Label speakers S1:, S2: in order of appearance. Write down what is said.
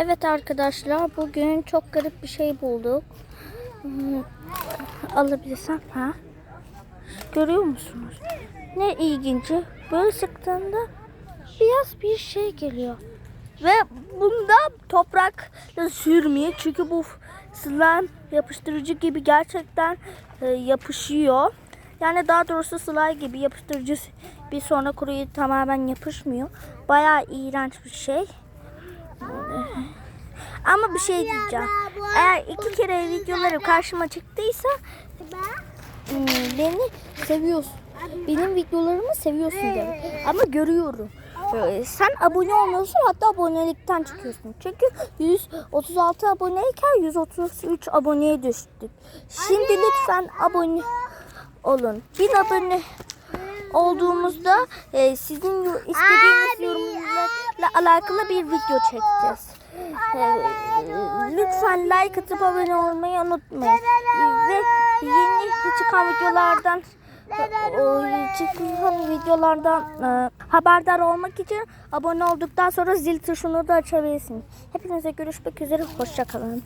S1: Evet arkadaşlar bugün çok garip bir şey bulduk. Hmm, Alabilirsem ha. Görüyor musunuz? Ne ilginci. Böyle sıktığında beyaz bir şey geliyor. Ve bunda toprakla sürmüyor. Çünkü bu slime yapıştırıcı gibi gerçekten e, yapışıyor. Yani daha doğrusu slime gibi yapıştırıcı bir sonra kuruyu tamamen yapışmıyor. Bayağı iğrenç bir şey. Ama bir şey diyeceğim. Eğer iki kere videolarım karşıma çıktıysa hmm, beni seviyorsun. Benim videolarımı seviyorsun demek. Ama görüyorum. Ee, Sen abone olmuyorsun hatta abonelikten çıkıyorsun. Çünkü 136 aboneyken 133 aboneye düştük. Şimdi lütfen abone olun. 1000 abone olduğumuzda e, sizin istediğiniz yorumlarla alakalı bir video çekeceğiz. Lütfen like atıp abone olmayı unutmayın. Ve yeni çıkan videolardan çıkan videolardan e, haberdar olmak için abone olduktan sonra zil tuşunu da açabilirsiniz. Hepinize görüşmek üzere. Hoşçakalın.